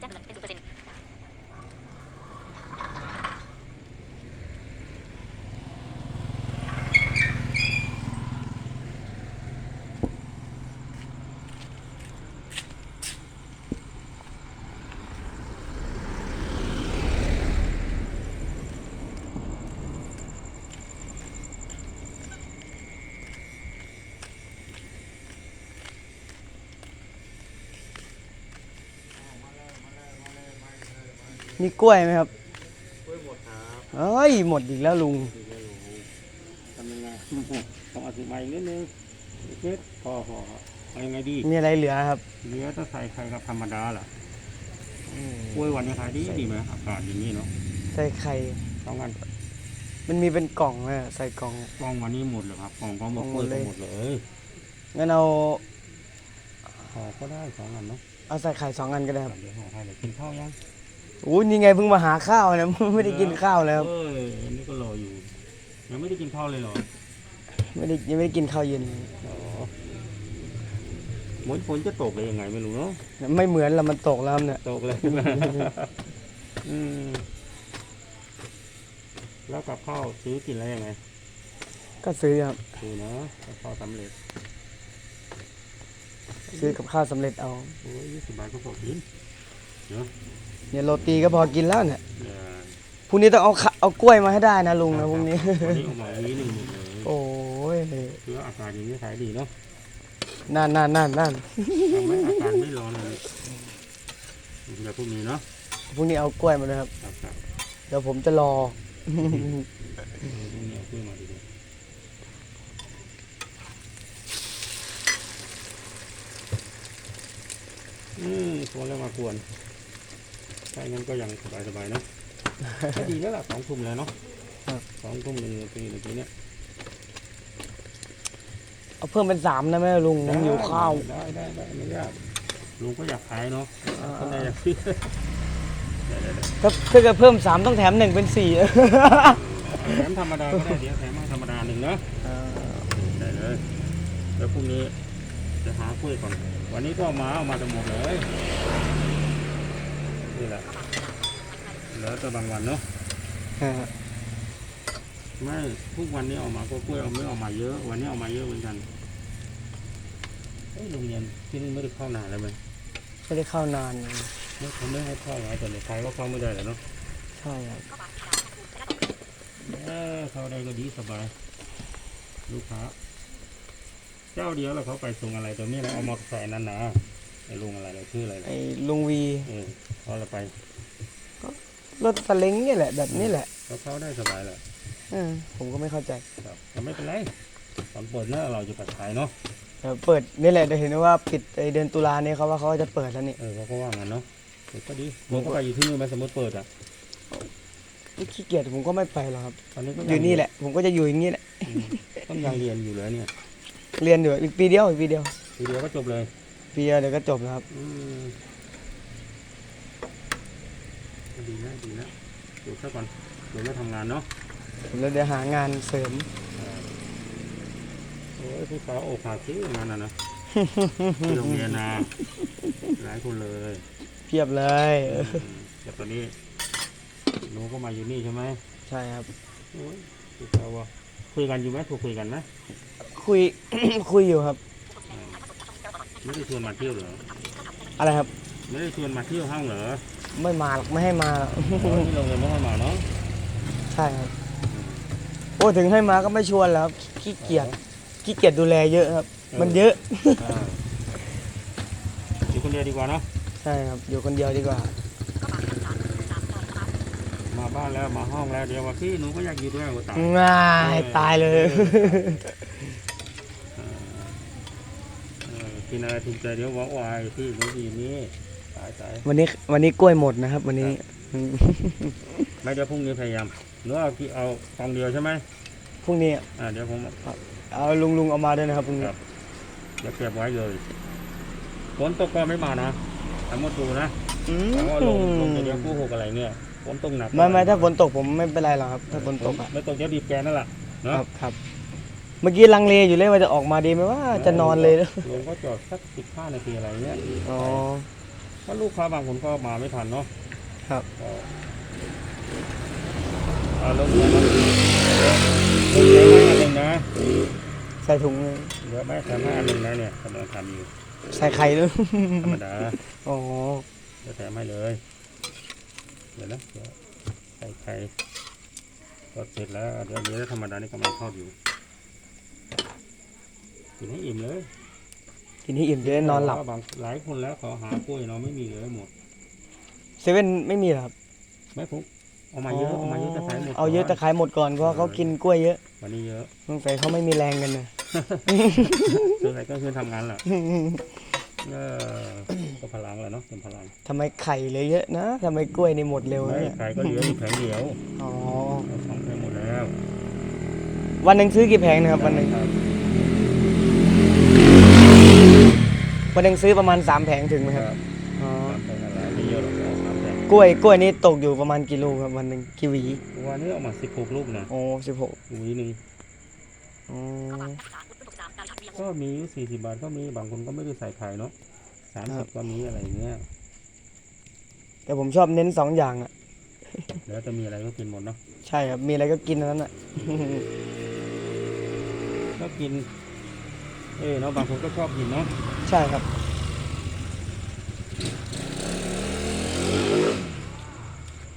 家人们再祝贺一 มีกล้วยไหมครับกล้วยหมดครับเอ้ยหมดอีกแล้วลุงดูไม่รู้ทำยังไงต้องอธิบายอีกนิดนึงเช็ดพอพอเอายังไงดีมีอะไรเหลือครับ เหลือถ้าใส่ไข่กับธรรมดาล่ะกล้วยวันนี้ขายดีดีไหมอากาศอย่างนี้เนาะใส่ไข่ต้องกันมันมีเป็นกล่องเลยใส่กล่องกล้องวันนี้หมดเลยครับกล้องก็หมดหกมล้วยดเลยก็หมดเลยงั้นเอาพอก็ได้สองอันเนาะเอาใส่ไข่สองอันก็ได้ครับเดี๋ยวห่อให้เลยกินข้าวยัง อู้นี่ไงเพิ่งมาหาข้าวนะ ไม่ได้กินข้าวเลยครับเอออันนี้ก็รออยู่ยังไม่ได้กินข้าวเลยเหรอไม่ได้ยังไม่ได้กินข้าวเย็นอ๋อเหมือนฝนจะตกเลยยังไงไม่รู้เนาะไม่เหมือนละมันตกแล้วครับเนี่ยตกเลยอืมแล้วกับข้าวซื้อกินแล้วยังไง ก็ซื้อครับซื้อเนาะกับข้าวสำเร็จ ซื้อกับข้าวสำเร็จเอาโอ้ยยี่สิบบาทก็พอกินเนี่ ยโรตีก็พอกินแล้วเนี่ยเดี๋ยวพรุ่งนี้ต้องเอาข้าเอากล้วยมาให้ได้นะลุงนะพรุ่งนี้ วันนี้เอามาวีหนึ่งหมดเลยโอ้ยเพื่ออาการอย่างนี้ขายดีเนาะนั่นนั่นนั่นนั่นทำให้อาการไม่ร้อนเลยเดี๋ยวพรุ่งนี้เนาะพรุ่งนี้เอากล้วยมาเลยครับ ครับครับเดี๋ยวผมจะรอ เออพรุ่งนี้เอาขึ้นมาดีกว่าอืมควรแล้วมากวน ใช่งั้นก็ยังสบายสบายๆเนาะก็ดีแล้วล่ะสองทุ่มแล้วเนาะครับสองทุ่มหนึ่งนาทีเมื่อกี้เนี่ยเอาเพิ่มเป็นสามนะแม่ลุงผมหิวข้าวได้ได้ได้ไม่ยากลุงก็อยากขายเนาะอ่าคนไหนอยากซื้อได้ได้ได้ถ้าถ้าเกิดเพิ่มสามต้องแถมหนึ่งเป็นสี่แถมธรรมดาก็ได้เดี๋ยวแถมให้ธรรมดาหนึ่งเนาะได้เลยแล้วพรุ่งนี้จะหาคุยก่อน วันนี้ก็เอามาเอามาจะหมดเลย นี่แหละ แล้วแต่บางวันเนาะไม่ทุกวันนี้เออกมาก็กล้วยเอาไม่เออกมาเยอะ วันนี้เอามาเยอะเหมือนกันเอ้ยโรงเรียนที่นี่ไม่ได้เข้านานแล้วไหมไม่ได้เข้านานไม่เขาไม่ให้เข้าแล้วแต่ในไทยก็เข้าไม่ได้แล้วเนาะใช่ครับเออเข้าได้ก็ดีสบาย ลูกค้า เจ้าเดียวแล้วเขาไปส่งอะไรตัวนี้เราเอามาใส่นั่นนะไอ้ ลุงอะไรเราชื่ออะไรนะไอ้ลุงวีเออเขาเราไปรถสเล้งเนี่ยแหละแบบนี้แหละเขาเข้าได้สบายเลยเออผมก็ไม่เข้าใจครับแต่ไม่เป็นไรตอนเปิดเนี่ยเราจะปัดขายเนาะเดี๋ยวเปิดนี่แหละเดี๋ยวเห็นว่าปิดไอเดือนตุลาเนี่ยเขาว่าเขาจะเปิดแล้วนี่เออเขาก็ว่างั้นเนาะเออก็ดีผมก็ไปอยู่ที่นู่นไหมสมมติเปิดอะขี้เกียจผมก็ไม่ไปหรอกครับตอนนี้ก็อยู่นี่แหละ ผมก็จะอยู่อย่างนี้แหละอืมต้องยังเรียนอยู่เลยเนี่ย เรียนอยู่อีกปีเดียวอีกปีเดียวทีเดียวก็จบเลยปี เดียวเดี๋ยวก็จบแล้วครับ อืมก็ดีนะดีนะอยู่แค่ก่อนเดี๋ยวไม่ทำงานเนาะผมแล้วเดี๋ยวหางานเสริม โอ้ยผู้สาวโอกหักที่งานน่ะนะที่โรงเรียนนะหลายคนเลยเพียบเลยเออแต่ตอนนี้หนูก็มาอยู่นี่ใช่ไหมใช่ครับ โอ้ยผู้สาวว่าคุยกันอยู่ไหมถูกคุยกันไหมคุย คุยอยู่ครับอ่า ไม่ได้ชวนมาเที่ยวเหรอ อะไรครับ ไม่ได้ชวนมาเที่ยวห้างเหรอไม่มาหรอกไม่ให้มาหรอกโอ้ยที่โรงเรียนไม่ให้มาเนาะใช่ครับ โอ้ถึงให้มาก็ไม่ชวนแล้วครับขี้เกียจขี้เกียจดูแลเยอะครับ มันเยอะ อ่าอยู่คนเดียวดีกว่าเนาะ ใช่ครับ อยู่คนเดียวดีกว่า มาบ้านแล้วมาห้องแล้วเดี๋ยวว่าพี่หนูก็อยากอยู่ด้วยว่าตายง่ายตายเลย เออเออ กินอะไรถูกใจเดี๋ยวว่าวายพี่หนูอยู่นี่ตายตายวันนี้วันนี้กล้วยหมดนะครับ วันนี้อืมไม่เดี๋ยวพรุ่งนี้พยายามหนูเอากี่เอากองเดียวใช่ไหมพรุ่งนี้อ่าเดี๋ยวผมเอาลุงลุงเอามาด้วยนะครับพรุ่งนี้ครับเดี๋ยวเก็บไว้เลยฝนตกก็ไม่มานะทำมาดูนะอืแต่ว่าลงลงมจะเดี๋ยวกู้หกอะไรเนี่ยฝนตกหนักไม่ไม่ถ้าฝนตกผมไม่เป็นไรหรอกครับ ถ้าฝนตกอะไม่ตกเดี๋ยวบีบแกนั่นแหละคเนาะรับครับ เมื่อกี้ลังเลอยู่เลยว่าจะออกมาดีไหมว่าจะนอนเลยลงก็จอดสักสิบห้านาทีอะไรเงี้ยอ๋อเพราะลูกค้าบางคนก็มาไม่ทันเนาะครับก็เอาลงมาแล้วลงไปให้อันหนึ่งนะใส่ถุงเลยเหลือไม่สามารถอันหนึ่งนะเนี่ยกำลังทำอยู่ใส่ไข่ด้วยธรรมดาอ๋อจะแถมให้เลยเดี๋ยวนะเดี๋ยวใส่ไข่ก็เสร็จแล้วเดี๋ยวเดี๋ยวธรรมดานี่กำลังทอดอยู่ กินให้อิ่มเลยทีนี้อิ่มจะได้นอนหลับเพราะว่าบางหลายคนแล้วเขาหากล้วยเนาะไม่มีเลยหมด เซเว่นไม่มีเหรอครับไม่พุกเอามาเยอะเอามาเยอะจะขายหมดเอาเยอะแต่ก่นขายหมดก่อนเพราะเขากินกล้วยเยอะวันนี้เยอะสงสัยเขาไม่มีแรงกันนะซื้ออะไรก็คือทำงานแหละเออก็พลังแหละเนาะเป็นพลังทำไมไข่เหลยเยอะนะทำไมกล้วยนี่หมดเร็วไม่เนี่ยขายก็เหลืออยู่แผงเดียวอ๋อ เอาสองแผงหมดแล้ววันหนึ่งซื้อกี่แผงนะครับวันหนึ่งครับ วันหนึ่งซื้อประมาณสามแผงถึงไหมคครับรับอ๋อสามแผงอะไรไม่เยอะหรอกเอาสามแผงกล้วยกล้วยนี่ตกอยู่ประมาณกิโลครับวันหนึ่งกี่หวีวันนี้เอามาสิบหกลูกนะโอ้สิบหกหวีหนึ่งอ๋อก็มีอยู่สี่สิบบาทก็มีบางคนก็ไม่ได้ใส่ไข่เนาะสามสิบก็มีอะไรอย่างเงี้ยแต่ผมชอบเน้นสองอย่างอะแล้วจะมีอะไรก็กินหมดเนาะใช่ครับมีอะไรก็กินอันนั้นอะก็กิน เออเนาะบางคนก็ชอบกินเนาะใช่ครับ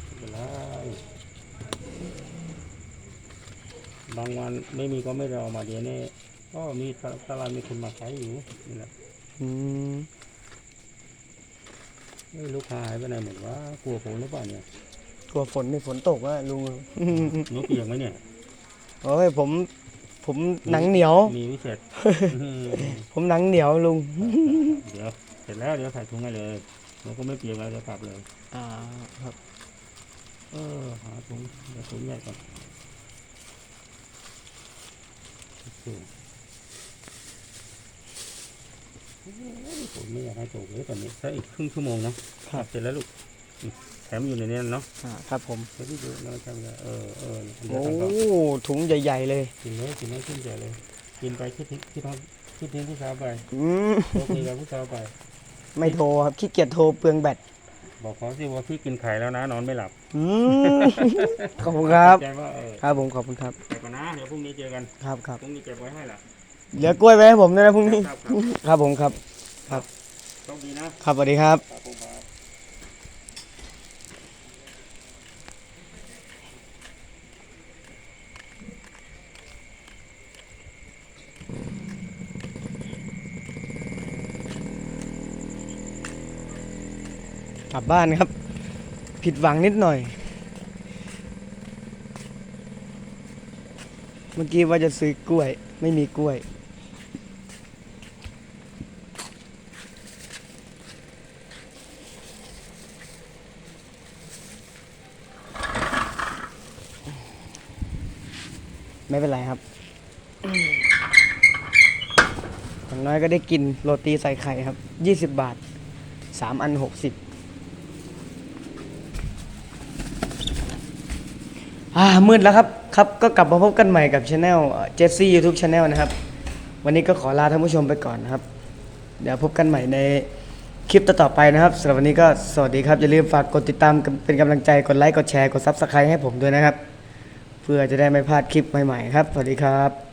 ไม่เป็นไรบางวันไม่มีก็ไม่ได้เอามาเดี๋ยวนี้ก็มีตลาดมีคนมาขายอยู่นี่แหละอืมเอ้ยลูกค้าหายไปไหนหมดวะกลัวฝนหรือเปล่าเนี่ยกลัวฝนนี่ฝนตกอะลุงนกเปียกไหมเนี่ยโอ้ยผม ผมหนังเหนียว มีวิเศษผมหนังเหนียวลุง เดี๋ยวเสร็จแล้วเดี๋ยวใส่ถุงให้เลยเราก็ไม่เปียกแล้วจะกลับเลย อ่าครับ เออหาถุงเดี๋ยวถุงใหญ่ก่อนโอเคโอ้ยผมไม่อยากให้ตกเลยตอนนี้ถ้าอีกครึ่งชั่วโมงเนาะครับ เสร็จแล้วลูกอื มแถมอยู่ในนี้เนาะอ่าครับผมเดี๋ยวที่ดูเราทำกันเออเออเดี๋ยวโอ้ทำก่อนถุงใหญ่ ๆ เลยกินเลยกินให้ขึ้นใจเลย กินไปคิดทิ้งคิดท้องคิดทิ้งผู้สาวไปอืมโอเคกับผู้สาวไป ไม่โทรครับขี้เกียจโทรเปลืองแบตบอกเขาสิว่าพี่กินไข่แล้วนะนอนไม่หลับอืมขอบคุณครับ ใจว่าเออครับผมขอบคุณครับไปก่อนนะเดี๋ยวพรุ่งนี้เจอกันครับครับพรุ่งนี้เก็บไว้ให้ล่ะเหลือกล้วยไว้ให้ผมด้วยนะพรุ่งนี้ ครับครับครับผมครับโชคดีนะครับสวัสดีครับ ครับผมครับ กลับบ้านครับ ผิดหวังนิดหน่อย เมื่อกี้ว่าจะซื้อกล้วย ไม่มีกล้วยไม่เป็นไรครับ อย่างน้อยก็ได้กินโรตีใส่ไข่ครับ 20 บาท 3 อัน 60 อ่ามืดแล้วครับครับ ก็กลับมาพบกันใหม่กับช anel เจสซี่ยูทูบช anel นะครับ วันนี้ก็ขอลาท่านผู้ชมไปก่อนนะครับ เดี๋ยวพบกันใหม่ในคลิปต่อๆไปนะครับสำหรับวันนี้ก็สวัสดีครับ อย่าลืมฝากกดติดตามเป็นกำลังใจกดไลค์กดแชร์กดซับสไครต์ให้ผมด้วยนะครับ เพื่อจะได้ไม่พลาดคลิปใหม่ๆครับ สวัสดีครับ